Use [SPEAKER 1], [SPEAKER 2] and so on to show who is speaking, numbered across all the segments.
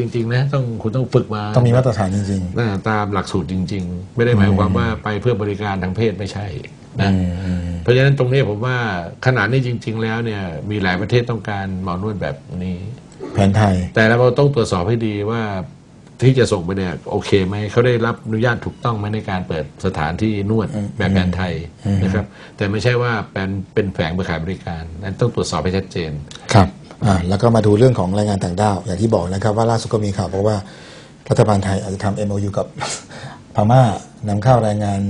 [SPEAKER 1] จริง ๆ นะ ต้องคุณต้องฝึกมา
[SPEAKER 2] ต้องมีมาตรฐานจริง
[SPEAKER 1] น่าตามหลักสูตรจริง ๆ ไม่ได้หมายความว่าไปเพื่อบริการทางเพศไม่ใช่
[SPEAKER 2] ๆ
[SPEAKER 1] นะ
[SPEAKER 2] อืมอืม
[SPEAKER 1] เพราะฉะนั้นตรงนี้ผมว่าขนาดนี้จริง ๆ แล้วเนี่ยมีหลายประเทศต้องการหมอนวดแบบนี้
[SPEAKER 2] แผนไทย
[SPEAKER 1] แต่เราต้องตรวจสอบให้ดีว่าที่จะส่งไปเนี่ยโอเคไหมเขาได้รับอนุญาตถูกต้องไหมในการเปิดสถานที่นวด
[SPEAKER 2] อืม
[SPEAKER 1] แบบแผนไทย
[SPEAKER 2] อืม
[SPEAKER 1] นะครับ แต่ไม่ใช่ว่าเป็นเป็นแฝงไปขายบริการนั้นต้องตรวจสอบให้ชัดเจน
[SPEAKER 2] ครับ อ่าแล้วก็มาดูเรื่องของแรงงานต่างด้าว อย่างที่บอกนะครับว่าล่าสุดก็มีข่าวบอกว่ารัฐบาลไทยอาจจะทำ MOU กับพม่านำเข้าแรงงาน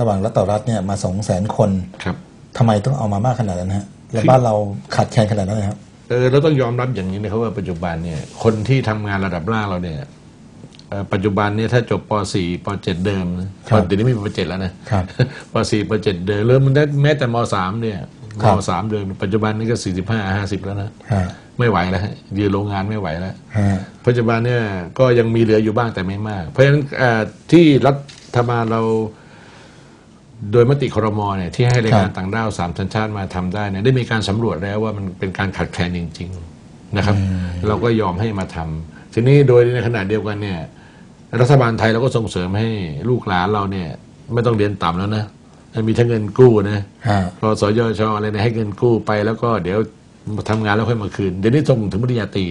[SPEAKER 2] ระหว่างรัฐต่อรัฐเนี่ยมาสองแสนคน
[SPEAKER 1] ครับ
[SPEAKER 2] ทำไมต้องเอามามากขนาดนั้นฮะแล้วบ้านเราขาดแคลนขนาดนั้นเลยครับ
[SPEAKER 1] เออเราต้องยอมรับอย่างนี้นะครับว่าปัจจุบันเนี่ยคนที่ทำงานระดับล่างเราเนี่ยเอ่อปัจจุบันเนี่ยถ้าจบป .4 ป .7 เดิมนะครับเดี๋ยวนี้ไม่มีป .7 แล้วนะครับป .4 ป .7 เดิมเริ่มมันได้แม้แต่ม .3 เนี่ยม
[SPEAKER 2] ครับ
[SPEAKER 1] .3 เดิมปัจจุบันนี่ก็ 45 50 แล้วนะ
[SPEAKER 2] ฮะ
[SPEAKER 1] ไม่ไหวแล้วฮะยืนโรงงานไม่ไหวแล้ว
[SPEAKER 2] ฮะ
[SPEAKER 1] ปัจจุบันเนี่ยก็ยังมีเหลืออยู่บ้างแต่ไม่มาก เพราะฉะนั้นเอ่อที่รัฐบาลเรา โดยมติครมเนี่ยที่ให้แรงงานต่างด้าวสามสัญชาติมาทำได้เนี่ยได้มีการสำรวจแล้วว่ามันเป็นการขาดแคลนจริง ๆนะครับ เราก็ยอมให้มาทำทีนี้โดยในขณะเดียวกันเนี่ย รัฐบาลไทยเราก็ส่งเสริมให้ลูกหลานเราเนี่ย ไม่ต้องเรียนต่ำแล้วนะให้มีทั้งเงินกู้นะ
[SPEAKER 2] ฮะ
[SPEAKER 1] รอสยชอะไรเนี่ยให้เงินกู้ไปแล้วก็เดี๋ยว ทำงานแล้วค่อยมาคืน เดี๋ยวนี้ส่งถึงปริญญาตรี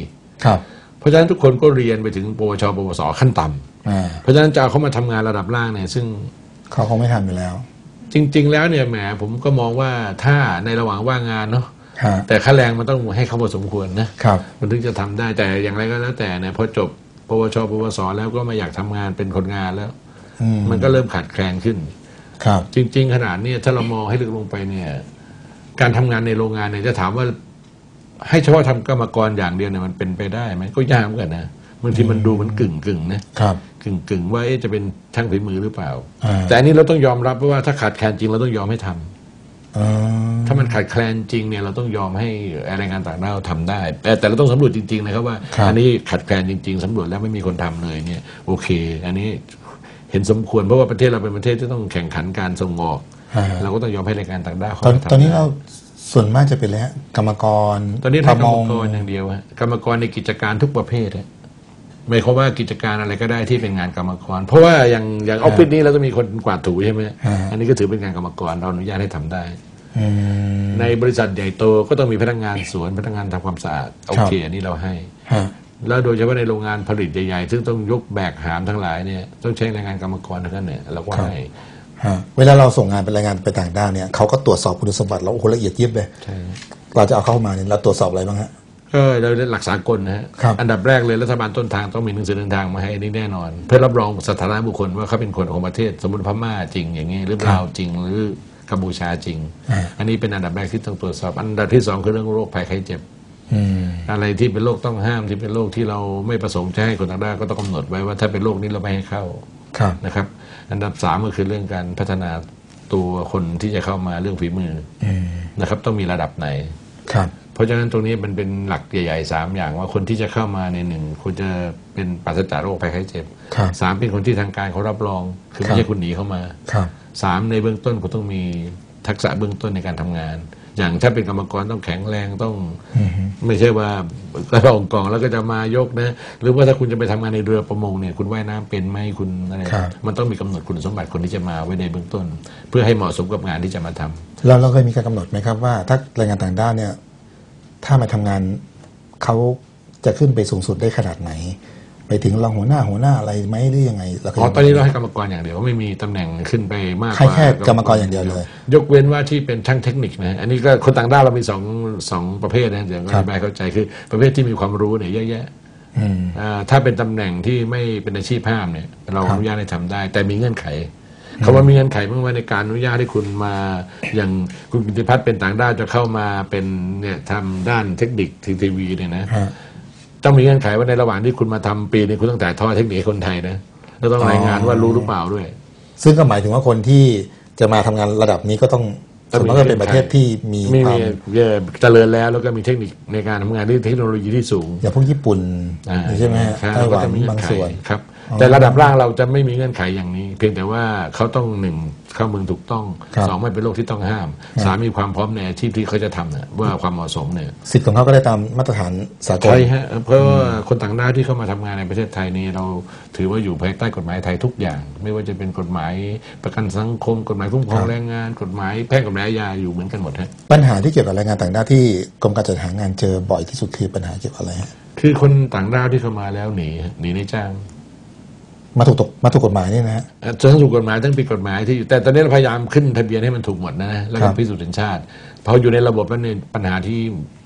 [SPEAKER 2] ครับ
[SPEAKER 1] เพราะฉะนั้นทุกคนก็เรียนไปถึงปวช ปวส ขั้นต่ำ
[SPEAKER 2] อ่า
[SPEAKER 1] เพราะฉะนั้นจะเอาเขามาทำงานระดับล่างเนี่ยซึ่ง
[SPEAKER 2] เขาคงไม่ทำอยู่แล้ว
[SPEAKER 1] จริง ๆ แล้วเนี่ยแหมผมก็มองว่าถ้าในระหว่างว่างงานเนาะ
[SPEAKER 2] ฮะ
[SPEAKER 1] แต่ค่าแรงมันต้องให้เขาพอสมควรนะ
[SPEAKER 2] ครับ
[SPEAKER 1] มันถึงจะทำได้แต่อย่างไรก็แล้วแต่เนี่ยพอจบ ปวช ปวส แล้วก็ไม่อยากทำงานเป็นคนงานแล้ว
[SPEAKER 2] อืม
[SPEAKER 1] มันก็เริ่มขาดแคลนขึ้น
[SPEAKER 2] ครับ
[SPEAKER 1] จริง ๆ ขนาดเนี้ถ้าเรามองให้ลึกลงไปเนี่ย การทำงานในโรงงานเนี่ยจะถามว่า ให้เฉพาะทำกรรมกรอย่างเดียวเนี่ยมันเป็นไปได้ไหมก็ยากเหมือนกันนะบางทีมันดูมันกึ่งกึ่งๆนะครับกึ่งกึ่งๆว่าเอ๊ะจะเป็นช่างฝีมือหรือเปล่า
[SPEAKER 2] อ่า
[SPEAKER 1] แต่อันนี้เราต้องยอมรับว่าถ้าขาดแคลนจริงเราต้องยอมให้ทำ
[SPEAKER 2] อ๋อ
[SPEAKER 1] ถ้ามันขาดแคลนจริงเนี่ยเราต้องยอมให้แรงงานต่างด้าวทำได้ แต่แต่เราต้องสำรวจจริงๆนะครับว่า อันนี้ขาดแคลนจริง ๆสำรวจแล้วไม่มีคนทำเลยเนี่ยโอเค อันนี้เห็นสมควรเพราะว่าประเทศเราเป็นประเทศที่ต้องแข่งขันการส่งออก
[SPEAKER 2] ฮะ
[SPEAKER 1] เราก็ต้องยอมให้แรงงานต่างด้าวเขา
[SPEAKER 2] ตอน
[SPEAKER 1] มาทำ
[SPEAKER 2] ตอนนี้
[SPEAKER 1] ได้
[SPEAKER 2] เรา ส่วนมากจะเป็นแล้วกรรมกร
[SPEAKER 1] ตอนนี้
[SPEAKER 2] ป
[SPEAKER 1] ทำ
[SPEAKER 2] ระ
[SPEAKER 1] กร
[SPEAKER 2] ม
[SPEAKER 1] รม
[SPEAKER 2] ง
[SPEAKER 1] กรอย่างเดียวฮะกรรมกรในกิจการทุกประเภทฮะไม่เขามว่ากิจการอะไรก็ได้ที่เป็นงานกรรมกร เพราะว่าอย่างอย่างออฟฟิศนี้เราต้องมีคนกวาดถูใช่ไหม
[SPEAKER 2] อ่า
[SPEAKER 1] อันนี้ก็ถือเป็นงานกรรมกรเราอนุญาตให้ทำได้
[SPEAKER 2] อืม
[SPEAKER 1] ในบริษัทใหญ่โตก็ต้องมีพนักงานสวนพนักงานทำความสะอาดโอเคอันนี้เราให้
[SPEAKER 2] ฮะ
[SPEAKER 1] แล้วโดยเฉพาะในโรงงานผลิตใหญ่ๆ ซึ่งต้องยกแบกหามทั้งหลายเนี่ยต้องใช้แรงงานกรรมกรทั้งนั้นเนี่ยเราก็ให้
[SPEAKER 2] ฮะ เวลาเราส่งงานเป็นแรงงานไปต่างด้าวเนี่ยเขาก็ตรวจสอบคุณสมบัติเราโอ้โหละเอียดยิบเลย
[SPEAKER 1] ใช่
[SPEAKER 2] เราจะเอาเข้ามาเนี่ยเราตรวจสอบอะไรบ้างฮะ
[SPEAKER 1] ก็เราได้หลักสากลนะฮะ
[SPEAKER 2] ครับ
[SPEAKER 1] อันดับแรกเลยรัฐบาลต้นทางต้องมีหนังสือเดินทางมาให้อันนี้แน่นอน เพื่อรับรองสถานะบุคคลว่าเขาเป็นคนของประเทศ สมมติพม่าจริงอย่างนี้หรือลาวจริงหรือกัมพูชาจริง
[SPEAKER 2] อ่า
[SPEAKER 1] อันนี้เป็นอันดับแรกที่ต้องตรวจสอบ อันดับที่สองคือเรื่องโรคภัยไข้เจ็บ
[SPEAKER 2] อืม
[SPEAKER 1] อะไรที่เป็นโรคต้องห้ามที่เป็นโรคที่เราไม่ประสงค์จะให้คนต่างด้าวก็ต้องกำหนดไว้ว่าถ้าเป็นโรคนี้เราไม่ให้เข้า
[SPEAKER 2] ครับ
[SPEAKER 1] นะครับ อันดับสามก็คือเรื่องการพัฒนาตัวคนที่จะเข้ามาเรื่องฝีมือ
[SPEAKER 2] อืม
[SPEAKER 1] นะครับ ต้องมีระดับไหน
[SPEAKER 2] ครับ
[SPEAKER 1] เพราะฉะนั้นตรงนี้มันเป็นหลักใหญ่ๆสามอย่างว่าคนที่จะเข้ามาในหนึ่งควรจะเป็นปราศจากโรคภัยไข้เจ็บ
[SPEAKER 2] ครับ
[SPEAKER 1] สามเป็นคนที่ทางการเขารับรอง คือ
[SPEAKER 2] ครั
[SPEAKER 1] ไม่
[SPEAKER 2] บ
[SPEAKER 1] ใช่คุณหนีเข้ามา
[SPEAKER 2] ครับ
[SPEAKER 1] สามในเบื้องต้นคุณต้องมีทักษะเบื้องต้นในการทำงาน อย่างถ้าเป็นกรรมกรต้องแข็งแรงต้อง
[SPEAKER 2] อืม
[SPEAKER 1] ไม่ใช่ว่าระองกองแล้วก็จะมายกนะ หรือว่าถ้าคุณจะไปทำงานในเรือประมงเนี่ยคุณว่ายน้ำเป็นไหมคุณอะไร
[SPEAKER 2] ครับ
[SPEAKER 1] มันต้องมีกำหนดคุณสมบัติคนที่จะมาไว้ในเบื้องต้น เพื่อให้เหมาะสมกับงานที่จะมาทำ
[SPEAKER 2] เราเราเคยมีการกำหนดไหมครับว่า ถ้าแรงงานต่างด้าวเนี่ย ถ้ามาทำงานเขาจะขึ้นไปสูงสุดได้ขนาดไหน ไปถึงรองหัวหน้าหัวหน้าอะไรไหมหรือยังไงเราเคย
[SPEAKER 1] อ๋อตอนนี้เราให้กรรมกรอย่างเดียวไม่มีตำแหน่งขึ้นไปมากก
[SPEAKER 2] ให้
[SPEAKER 1] ว่า
[SPEAKER 2] แค่กรรมกรอย่างเดียวเลย
[SPEAKER 1] ยกเว้นว่าที่เป็นช่างเทคนิคนะอันนี้ก็คนต่างด้าวเรามีสองสองประเภทนะเดี๋ยวก็
[SPEAKER 2] ครั
[SPEAKER 1] อบธิบายเข้าใจคือประเภทที่มีความรู้เนี่ยเยอะแยะ
[SPEAKER 2] อืม
[SPEAKER 1] อ่าถ้าเป็นตำแหน่งที่ไม่เป็นอาชีพห้ามเนี่ย เรา
[SPEAKER 2] ครั
[SPEAKER 1] อบนุญาตให้ทำได้ แต่มีเงื่อนไขคำว่ามีเงื่อนไขเมื่อว่าในการอนุญาตให้คุณมาอย่างคุณกิติพัฒน์เป็นต่างด้าวจะเข้ามาเป็นเนี่ยทำด้านเทคนิคทีวีเนี่ยนะ
[SPEAKER 2] ฮะ
[SPEAKER 1] ต้องมีเงื่อนไขว่าในระหว่างที่คุณมาทำปีนี้คุณต้องถ่ายทอดเทคนิคให้คนไทยนะแล้วต้องรายงานว่ารู้หรือเปล่าด้วย
[SPEAKER 2] ซึ่งก็หมายถึงว่าคนที่จะมาทำงานระดับนี้ก็ต้องส่วนมากก็เป็นประเทศที่มี
[SPEAKER 1] มี
[SPEAKER 2] ความ
[SPEAKER 1] เอ่อเจริญแล้วแล้วก็มีเทคนิคในการทำงานที่เทคโนโลยีที่สูง
[SPEAKER 2] อย่างพวกญี่ปุ่น
[SPEAKER 1] อ่า
[SPEAKER 2] ใช่ไหมฮะ
[SPEAKER 1] ครับ
[SPEAKER 2] ไต้หวัน
[SPEAKER 1] ก็จะมีเงื่
[SPEAKER 2] บา
[SPEAKER 1] องนไข
[SPEAKER 2] ส่วน
[SPEAKER 1] ครับ แต่ระดับล่างเราจะไม่มีเงื่อนไขอย่างนี้ เพียงแต่ว่าเขาต้องหนึ่ง เข้าเมืองถูกต้อง
[SPEAKER 2] ครับ
[SPEAKER 1] สองไม่เป็นโรคที่ต้องห้ามสามมีความพร้อมในอาชีพที่เขาจะทำเนี่ยว่าความเหมาะสมเนี่ย
[SPEAKER 2] สิทธิ์ของเขาก็ได้ตามมาตรฐานสากล
[SPEAKER 1] ใช่ฮะเพราะว่าคนต่างด้าวที่เข้ามาทำงานในประเทศไทยนี่เราถือว่าอยู่ภายใต้กฎหมายไทยทุกอย่าง ไม่ว่าจะเป็นกฎหมายประกันสังคม กฎหมายคุ้มครองแรงงาน กฎหมายแพ่งกฎหมายอาญาอยู่เหมือนกันหมดฮะ
[SPEAKER 2] ปัญหาที่เกี่ยวกับแรงงานต่างด้าวที่กรมการจัดหางานเจอบ่อยที่สุดคือปัญหาเกี่ยวกับอะไรฮะ
[SPEAKER 1] คือคนต่างด้าวที่เข้ามาแล้วหนีฮะหนีในจ้าง
[SPEAKER 2] มาถูกตกมาถูกกฎหมายนี่นะฮะ
[SPEAKER 1] เอ่อทั้งถูกกฎหมายทั้งผิดกฎหมายที่อยู่แต่ตอนนี้เราพยายามขึ้นทะเบียนให้มันถูกหมดนะแล้ว
[SPEAKER 2] ครั
[SPEAKER 1] ก็
[SPEAKER 2] บ
[SPEAKER 1] พิสูจน์สัญชาติพออยู่ในระบบแล้วเนี่ยปัญหาที่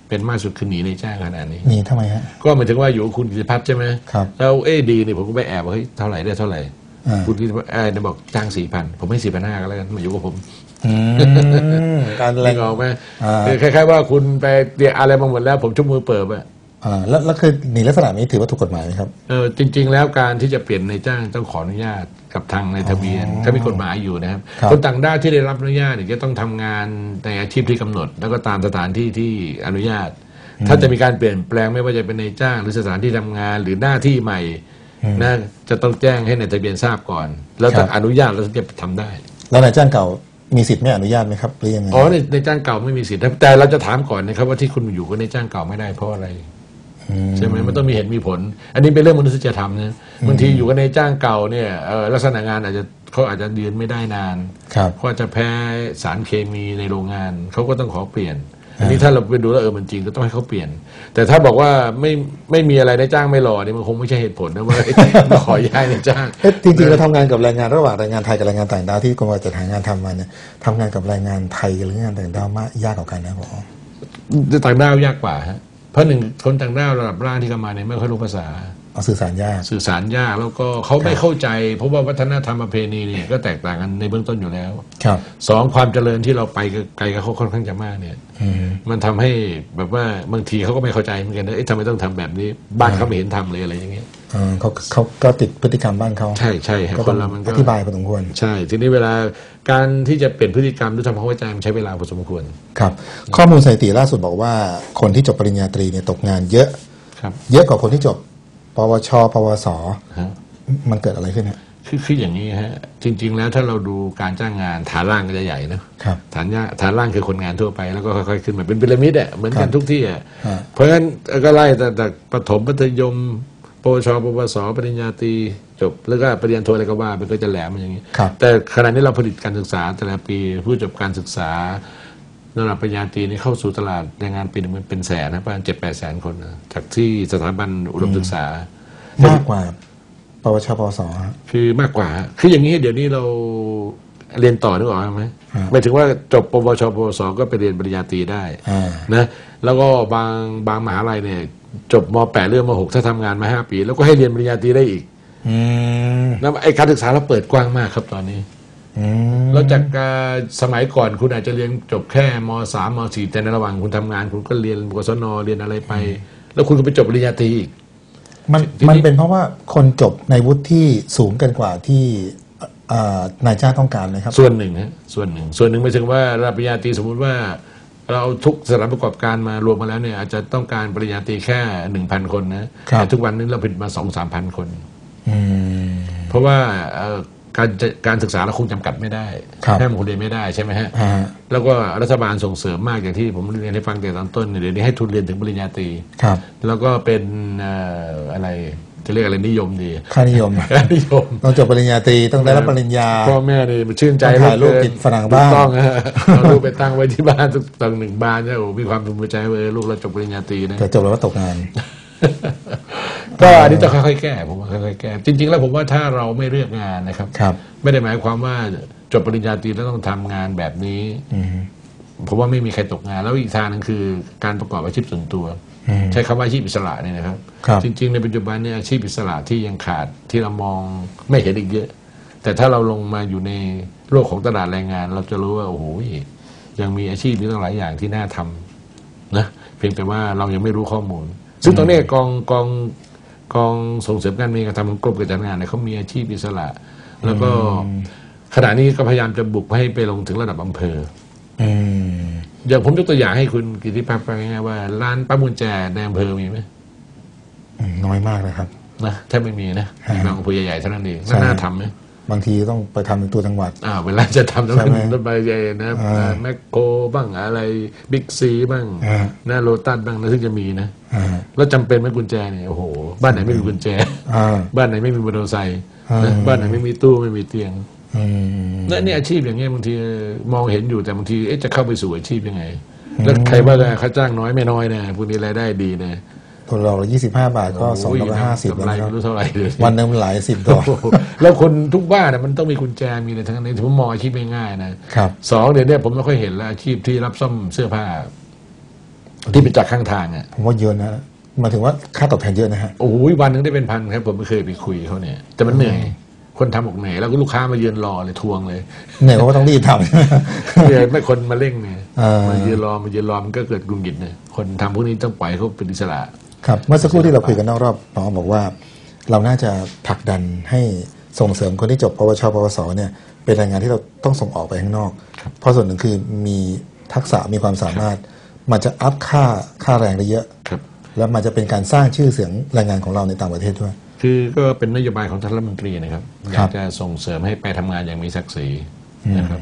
[SPEAKER 1] เป็นมากสุดคือหนีในจ้างขนาดนี้
[SPEAKER 2] มีทำไมฮะ
[SPEAKER 1] ก็หมายถึงว่าอยู่กับคุณกิติพัฒน์ใช่ไหม
[SPEAKER 2] ครับ
[SPEAKER 1] แล้วเอ๊ดีเนี่ยผมก็ไปแอบว่าเฮ้ยเท่าไหร่ได้เท่าไหร่
[SPEAKER 2] อ่า
[SPEAKER 1] คุณกิติพัฒน์เอ้ยเนี่ยบอกจ้างสี่พันผมให้สี่พันห้าก็แล้วกันมาอยู่กับผม
[SPEAKER 2] อืมการแร
[SPEAKER 1] นึ
[SPEAKER 2] ง
[SPEAKER 1] กออกไหม
[SPEAKER 2] อ่า
[SPEAKER 1] คือคล้ายๆว่าคุณไปเรียกอะไรมาหมดแล้ว ผมชุ่มมือเปิบอะ
[SPEAKER 2] อ่าแล้วแล้วคือหนีลักษณะนี้ถือว่าถูกกฎหมายไหมครับ
[SPEAKER 1] เออจริง ๆ แล้วการที่จะเปลี่ยนในจ้างต้องขออนุญาตกับทางในทะเบียน ถ้ามีกฎหมายอยู่นะครับ
[SPEAKER 2] ครับ
[SPEAKER 1] คนต่างด้าวที่ได้รับอนุญาตเนี่ยจะต้องทำงานในอาชีพที่กำหนด แล้วก็ตามสถานที่ที่อนุญาต ถ้าจะมีการเปลี่ยนแปลงไม่ว่าจะเป็นในจ้างหรือสถานที่ทำงานหรือหน้าที่ใหม่นะจะต้องแจ้งให้ในทะเบียนทราบก่อน แล้ว
[SPEAKER 2] ครั
[SPEAKER 1] ถ้า
[SPEAKER 2] บ
[SPEAKER 1] อนุญาตแล้วถึงจะทำได้
[SPEAKER 2] แล้วนายจ้างเก่ามีสิทธิ์ไม่อนุญาตไหมครับหรือยังไง
[SPEAKER 1] อ๋อในในจ้างเก่าไม่มีสิทธิ์แต่เราจะถามก่อนนะครับว่าที่คุณอยู่กับในจ้างเก่าไม่ได้เพราะอะไร
[SPEAKER 2] ม
[SPEAKER 1] ใช่ไหมมันต้องมีเหตุมีผล อันนี้เป็นเรื่องมนุษยธรรมนะบางทีอยู่กับในจ้างเก่าเนี่ยเอ่อลักษณะงานอาจจะเขาอาจจะยืนไม่ได้นาน
[SPEAKER 2] ครับ
[SPEAKER 1] เขาอาจจะแพ้สารเคมีในโรงงานเขาก็ต้องขอเปลี่ยนอันนี้ถ้าเราไปดูแล้วเออมันจริงก็ต้องให้เขาเปลี่ยน แต่ถ้าบอกว่าไม่ไม่มีอะไรในจ้างไม่รอนี่มันคงไม่ใช่เหตุผลนะว่ามาขอย้ายในจ้าง
[SPEAKER 2] เอ๊ะจริงๆเราทำงานกับแรงงานระหว่างแรงงานไทยกับแรงงานต่างด้าวที่กรมการจัดหางานทำมาเนี่ยทำงานกับแรงงานไทยหรืองานต่างด้าวมากยากกว่ากันนะผม
[SPEAKER 1] ต่างด้าวยากกว่าฮะ เพราะหนึ่งคนต่างด้าวระดับล่างที่เข้ามาเนี่ยไม่ค่อยรู้ภาษา
[SPEAKER 2] เอาสื่อสารยาก
[SPEAKER 1] สื่อสารยากแล้วก็เขาไม่เข้าใจ เพราะว่าวัฒนธรรมประเพณีเนี่ยก็แตกต่างกันในเบื้องต้นอยู่แล้ว
[SPEAKER 2] ครับ
[SPEAKER 1] สองความเจริญที่เราไปไกลกับเขาค่อนข้างจะมากเนี่ย
[SPEAKER 2] อืม
[SPEAKER 1] มันทำให้แบบว่าบางทีเขาก็ไม่เข้าใจเหมือนกันนะเอ๊ะทำไมต้องทำแบบนี้ บ้านเขาไม่เห็นทำเลยอะไรอย่างเงี้ย
[SPEAKER 2] เออเขาเขาก็ติดพฤติกรรมบ้านเขา
[SPEAKER 1] ใช่ใช่ฮะ
[SPEAKER 2] ก็
[SPEAKER 1] ค
[SPEAKER 2] ต้อนง
[SPEAKER 1] เรามัน
[SPEAKER 2] อ
[SPEAKER 1] ก็
[SPEAKER 2] ธิบายพอสมควร
[SPEAKER 1] ใช่ ทีนี้เวลาการที่จะเปลี่ยนพฤติกรรมด้วยทำความเข้าใจมันใช้เวลาพอสมควร
[SPEAKER 2] ครับ ข้อมูลสถิติล่าสุดบอกว่า คนที่จบปริญญาตรีเนี่ยตกงานเยอะ
[SPEAKER 1] ครับ
[SPEAKER 2] เยอะกว่าคนที่จบ ปวช ปวส
[SPEAKER 1] ฮะ
[SPEAKER 2] มันเกิดอะไรขึ้นฮะ
[SPEAKER 1] คือคืออย่างนี้ฮะจริง ๆ แล้วถ้าเราดูการจ้างงานฐานล่างก็จะใหญ่นะครับฐานยาฐานล่างคือคนงานทั่วไปแล้วก็ค่อยๆขึ้นมาเป็นพีระมิดอะเหมือนกันทุกที่อะ
[SPEAKER 2] ฮะ
[SPEAKER 1] เพราะฉะนั้นก็ไล่แต่แต่ประถมมัธยม ปวชปวสปริญญาตรีจบแล้วก็ปริญญาโทอะไรก็ว่ามันก็จะแหลมมันอย่างนี้
[SPEAKER 2] ครับ
[SPEAKER 1] แต่ขณะนี้เราผลิตการศึกษาแต่ละปีผู้จบการศึกษาระดับปริญญาตรีนี่เข้าสู่ตลาดแรงงานปีหนึงมันเป็นแสนนะประมาณเจ็ดแปดแสนคนนะจากที่สถาบันอุดมศึกษา
[SPEAKER 2] มากกว่าปวชปวสฮะ
[SPEAKER 1] คือมากกว่า คืออย่างนี้เดี๋ยวนี้เราเรียนต่อนึกออกไหม
[SPEAKER 2] ฮะ
[SPEAKER 1] หมายถึงว่าจบปวชปวสก็ไปเรียนปริญญาตรีได้
[SPEAKER 2] อ่า
[SPEAKER 1] นะแล้วก็บางบางมหาลัยเนี่ย จบมแปดเรื่องมหกถ้าทำงานมาห้าปี แล้วก็ให้เรียนปริญญาตรีได้อีก
[SPEAKER 2] อืม
[SPEAKER 1] นะไอ้การศึกษาเราเปิดกว้างมากครับตอนนี้
[SPEAKER 2] อืม
[SPEAKER 1] แล้วจากการสมัยก่อนคุณอาจจะเรียนจบแค่มสามมสี่แต่ในระหว่างคุณทำงาน คุณก็เรียนกศนเรียนอะไรไป แล้วคุณก็ไปจบปริญญาตรีอีก
[SPEAKER 2] มัน
[SPEAKER 1] ทีนี้
[SPEAKER 2] มันเป็นเพราะว่าคนจบในวุฒิที่สูงเกินกว่าที่เอ่อนายจ้างต้องการเลยครับ
[SPEAKER 1] ส่วนหนึ่งฮะส่วนหนึ่ง ส่วนหนึ่งหมายถึงว่าระดับปริญญาตรีสมมุติว่า เราเอาทุกสถานประกอบการมารวมมาแล้วเนี่ยอาจจะต้องการปริญญาตรีแค่หนึ่งพันคนนะครับแต่ทุกวันนี้เราผลิตมาสองสามพันคน
[SPEAKER 2] อืม
[SPEAKER 1] เพราะว่าเอ่อการจะการศึกษาเราคงจำกัดไม่ได้
[SPEAKER 2] ครับ
[SPEAKER 1] ให้มันคนเรียนไม่ได้ใช่ไหมฮะ
[SPEAKER 2] ฮะ
[SPEAKER 1] แล้วก็รัฐบาลส่งเสริมมากอย่างที่ผมเรียนให้ฟังแต่ตอนต้นเนี่ยเดี๋ยวนี้ให้ทุนเรียนถึงปริญญาตรี
[SPEAKER 2] ครับ
[SPEAKER 1] แล้วก็เป็นเอ่ออะไร จะเรียกอะไรนิยมดี
[SPEAKER 2] ค่านิยม
[SPEAKER 1] นิยม
[SPEAKER 2] ต้องจบปริญญาตรีต้องได้รับปริญญา
[SPEAKER 1] พ่อแม่นี่มันชื่นใจ
[SPEAKER 2] ต้องถ่ายรูป
[SPEAKER 1] เหลือเกิ
[SPEAKER 2] ติดฝรั่งบ้าน
[SPEAKER 1] ถูกต้องฮะเอารูปไปตั้งไว้ที่บ้านทุกตั้งหนึ่งบ้านเนี่ยโอ้มีความภูมิใจว่าเออลูกเราจบปริญญาตรีนะ
[SPEAKER 2] แต่จบแล้วก็ตกงาน
[SPEAKER 1] ก็อันนี้ต้องค่อยๆแก้ผมว่าค่อยๆแก้จริง ๆ แล้วผมว่าถ้าเราไม่เลือกงานนะครับ
[SPEAKER 2] ครับ
[SPEAKER 1] ไม่ได้หมายความว่าจบปริญญาตรีแล้วต้องทำงานแบบนี้
[SPEAKER 2] อืม
[SPEAKER 1] ผมว่าไม่มีใครตกงาน แล้วอีกทางหนึงคือการประกอบอาชีพส่วนตัว
[SPEAKER 2] อืม
[SPEAKER 1] ใช้คำว่าอาชีพอิสระเนี่ยนะครับ
[SPEAKER 2] ครับ
[SPEAKER 1] จริง ๆ ในปัจจุบันเนี่ยอาชีพอิสระที่ยังขาดที่เรามองไม่เห็นอีกเยอะ แต่ถ้าเราลงมาอยู่ในโลกของตลาดแรงงาน เราจะรู้ว่าโอ้โหยังมีอาชีพนี้ตั้งหลายอย่างที่น่าทำนะเพียงแต่ว่าเรายังไม่รู้ข้อมูล ซึ่งตอนนี้กองกองกองส่งเสริมการมีการทำของกรมการจัดงานเนี่ยเขามีอาชีพอิสระ แล้วก็ขณะนี้ก็พยายามจะบุกให้ไปลงถึงระดับอำเภอ
[SPEAKER 2] อืม
[SPEAKER 1] อย่างผมยกตัวอย่างให้คุณกิติพัฒน์ฟังง่ายๆว่าร้านป้าบุญแจในอำเภอมีไหม
[SPEAKER 2] อืมน้อยมากเลยครับ
[SPEAKER 1] นะแทบไม่มีนะ
[SPEAKER 2] ฮะ
[SPEAKER 1] มีบางอำเภอใหญ่ๆเท่านั้นเอง
[SPEAKER 2] ใช่
[SPEAKER 1] น่าทำไหม
[SPEAKER 2] บางทีต้องไปทำในตัวจังหวัด
[SPEAKER 1] อ่าเวลาจะทำน้ำ
[SPEAKER 2] ใช่
[SPEAKER 1] มัน
[SPEAKER 2] ไหม
[SPEAKER 1] รถไฟใหญ่นะ
[SPEAKER 2] อ่า
[SPEAKER 1] แมคโครบ้างอะไรบิ๊กซีบ้าง
[SPEAKER 2] อ่า
[SPEAKER 1] หน้าโลตัสบ้างนะซึ่งจะมีนะ
[SPEAKER 2] อ่า
[SPEAKER 1] แล้วจำเป็นไหมกุญแจเนี่ยโอ้โห บ้านไหนไม่มีกุญแจ
[SPEAKER 2] อ่า
[SPEAKER 1] บ้านไหนไม่มีมอเตอร์ไซค์
[SPEAKER 2] อ่า
[SPEAKER 1] นะบ้านไหนไม่มีตู้ไม่มีเตียง
[SPEAKER 2] อืม
[SPEAKER 1] และนี่อาชีพอย่างเงี้ยบางทีมองเห็นอยู่แต่บางทีเอ๊ะจะเข้าไปสู่อาชีพยังไง แล้วใครว่าจะค่าจ้างน้อยไม่น้อยนะพวกนี้รายได้ดีนะ
[SPEAKER 2] ตัวเรายี่สิบห้าบาทก็สอง
[SPEAKER 1] โย
[SPEAKER 2] ร้อยห้าสิบ
[SPEAKER 1] กำไร
[SPEAKER 2] แล้วนะครับ
[SPEAKER 1] ไม่รู้เท่าไหร่เลย
[SPEAKER 2] วันหนึงมันหลายสิบดอก
[SPEAKER 1] โอ้โหแล้วคนทุกบ้านน่ะมันต้องมีกุญแจมีอะไรทั้งนั้นผมมองอาชีพง่ายๆนะครับสองเดี๋ยวเนี้ผมไม่ค่อยเห็นแล้วอาชีพที่รับซ่อมเสื้อผ้า ที่เป็นจากข้างทางอะ
[SPEAKER 2] ผมว่าเยอะนะหมายถึงว่าค่าตอบแทนเยอะนะฮะ
[SPEAKER 1] โอ้โหวันหนึงได้เป็นพันครับ ผมไม่เคยไปคุยเขาเนี่ย แต่มันเหนื่อย คนทำบอกเหนื่อยแล้วก็ลูกค้ามายืนรอเลยทวงเลย
[SPEAKER 2] เหนื่อยเพราะว่าต้องรีบทำ
[SPEAKER 1] เหนื่อยไม่คนมาเร่งเนี่ย
[SPEAKER 2] อ่า
[SPEAKER 1] มายืนรอมายืนรอมันก็เกิดกุงกิดเนี่ยคนทำพวกนี้ต้องปล่อยให้เขาเป็นอิสระ
[SPEAKER 2] ครับเมื่อสักครู่ที่เราคุยกันนอกรอบน้องบอกว่า เราน่าจะผลักดันให้ส่งเสริมคนที่จบปวชปวสเนี่ยเป็นแรงงานที่เราต้องส่งออกไปข้างนอก เพราะส่วนหนึ่งคือมีทักษะมีความสามารถ มันจะอัพค่าค่าแรงได้เยอะ
[SPEAKER 1] ครับ
[SPEAKER 2] แล้วมันจะเป็นการสร้างชื่อเสียงแรงงานของเราในต่างประเทศด้วย
[SPEAKER 1] คือก็เป็นนโยบายของท่านรัฐมนตรีนะครับอ
[SPEAKER 2] ครั
[SPEAKER 1] ยา
[SPEAKER 2] บ
[SPEAKER 1] กจะส่งเสริมให้ไปทำงานอย่างมีศักดิ์ศรีนะครับ